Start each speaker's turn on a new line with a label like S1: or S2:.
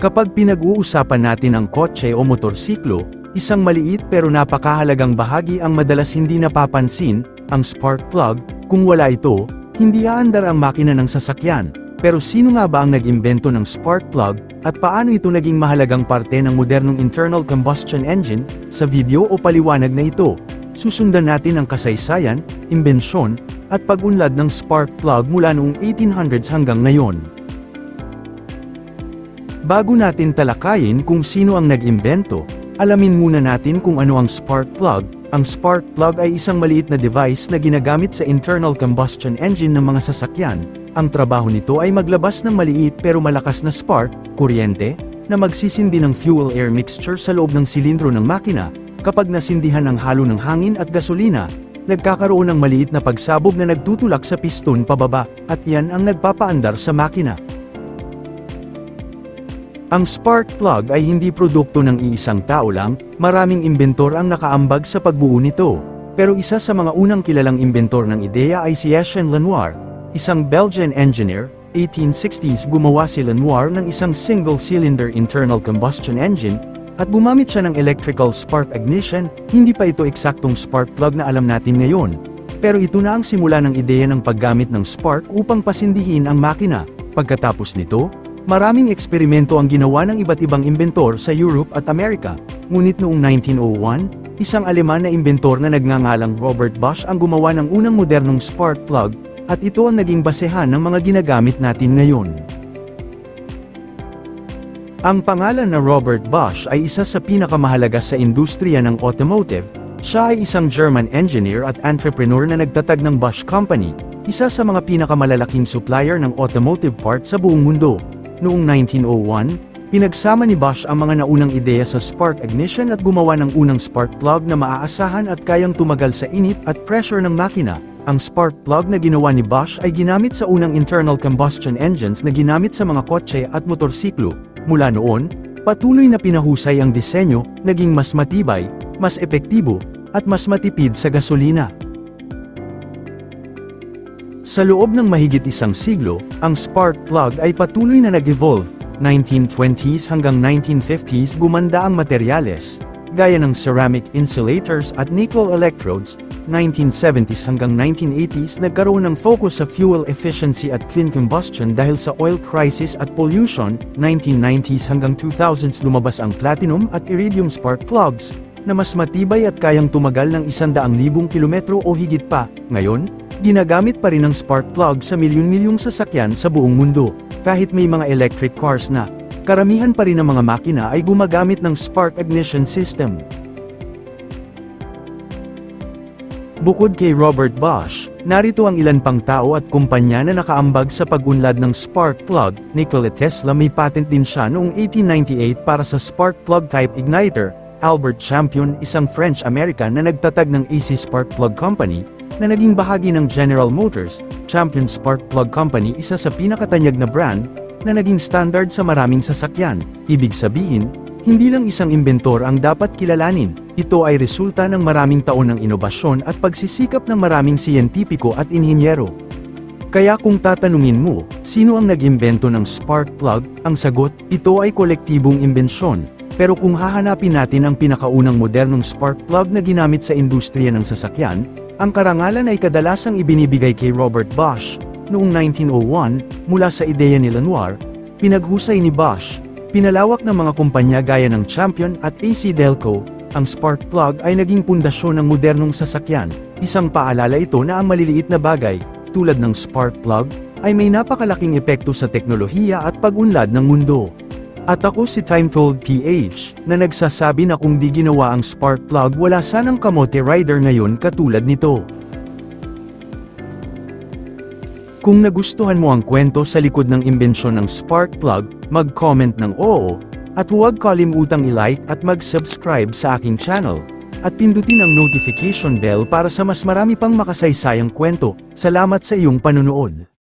S1: Kapag pinag-uusapan natin ang kotse o motorsiklo, isang maliit pero napakahalagang bahagi ang madalas hindi napapansin, ang spark plug, kung wala ito, hindi aandar ang makina ng sasakyan. Pero sino nga ba ang nag-imbento ng spark plug, at paano ito naging mahalagang parte ng modernong internal combustion engine? Sa video o paliwanag na ito, susundan natin ang kasaysayan, imbensyon, at pag-unlad ng spark plug mula noong 1800s hanggang ngayon. Bago natin talakayin kung sino ang nag-imbento, alamin muna natin kung ano ang spark plug. Ang spark plug ay isang maliit na device na ginagamit sa internal combustion engine ng mga sasakyan. Ang trabaho nito ay maglabas ng maliit pero malakas na spark, kuryente, na magsisindi ng fuel-air mixture sa loob ng silindro ng makina. Kapag nasindihan ang halo ng hangin at gasolina, nagkakaroon ng maliit na pagsabog na nagtutulak sa piston pababa, at yan ang nagpapaandar sa makina. Ang spark plug ay hindi produkto ng iisang tao lang, maraming imbentor ang nakaambag sa pagbuo nito. Pero isa sa mga unang kilalang imbentor ng ideya ay si Etienne Lenoir, isang Belgian engineer, 1860s gumawa si Lenoir ng isang single-cylinder internal combustion engine, at gumamit siya ng electrical spark ignition, hindi pa ito eksaktong spark plug na alam natin ngayon. Pero ito na ang simula ng ideya ng paggamit ng spark upang pasindihin ang makina. Pagkatapos nito, Maraming eksperimento ang ginawa ng iba't ibang imbentor sa Europe at Amerika, ngunit noong 1901, isang Aleman na imbentor na nagngangalang Robert Bosch ang gumawa ng unang modernong spark plug, at ito ang naging basehan ng mga ginagamit natin ngayon. Ang pangalan na Robert Bosch ay isa sa pinakamahalaga sa industriya ng automotive, siya ay isang German engineer at entrepreneur na nagtatag ng Bosch Company, isa sa mga pinakamalalaking supplier ng automotive parts sa buong mundo. Noong 1901, pinagsama ni Bosch ang mga naunang ideya sa spark ignition at gumawa ng unang spark plug na maaasahan at kayang tumagal sa init at pressure ng makina. Ang spark plug na ginawa ni Bosch ay ginamit sa unang internal combustion engines na ginamit sa mga kotse at motorsiklo. Mula noon, patuloy na pinahusay ang disenyo, naging mas matibay, mas epektibo, at mas matipid sa gasolina. Sa loob ng mahigit isang siglo, ang spark plug ay patuloy na nag-evolve. 1920s hanggang 1950s gumanda ang materyales, gaya ng ceramic insulators at nickel electrodes. 1970s hanggang 1980s nagkaroon ng focus sa fuel efficiency at clean combustion dahil sa oil crisis at pollution. 1990s hanggang 2000s lumabas ang platinum at iridium spark plugs, na mas matibay at kayang tumagal ng 100,000 kilometro o higit pa. Ngayon, ginagamit pa rin ang spark plug sa milyon-milyong sasakyan sa buong mundo. Kahit may mga electric cars na, karamihan pa rin ng mga makina ay gumagamit ng spark ignition system. Bukod kay Robert Bosch, narito ang ilan pang tao at kumpanya na nakaambag sa pag-unlad ng spark plug. Nikola Tesla may patent din siya noong 1898 para sa spark plug type igniter. Albert Champion, isang French-American na nagtatag ng AC Spark Plug Company, na naging bahagi ng General Motors, Champion Spark Plug Company isa sa pinakatanyag na brand, na naging standard sa maraming sasakyan. Ibig sabihin, hindi lang isang inventor ang dapat kilalanin, ito ay resulta ng maraming taon ng inobasyon at pagsisikap ng maraming siyentipiko at inhinyero. Kaya kung tatanungin mo, sino ang nag-imbento ng spark plug, ang sagot, ito ay kolektibong imbensyon. Pero kung hahanapin natin ang pinakaunang modernong spark plug na ginamit sa industriya ng sasakyan, ang karangalan ay kadalasang ibinibigay kay Robert Bosch. Noong 1901, mula sa ideya ni Lenoir, pinaghusay ni Bosch, pinalawak ng mga kumpanya gaya ng Champion at AC Delco, ang spark plug ay naging pundasyon ng modernong sasakyan. Isang paalala ito na ang maliliit na bagay, tulad ng spark plug, ay may napakalaking epekto sa teknolohiya at pag-unlad ng mundo. At ako si Timetold PH, na nagsasabi na kung di ginawa ang spark plug wala sanang kamote rider ngayon katulad nito. Kung nagustuhan mo ang kwento sa likod ng imbensyon ng spark plug, mag-comment ng oo, at huwag kalimutang i-like at mag-subscribe sa aking channel. At pindutin ang notification bell para sa mas marami pang makasaysayang kwento. Salamat sa iyong panunood.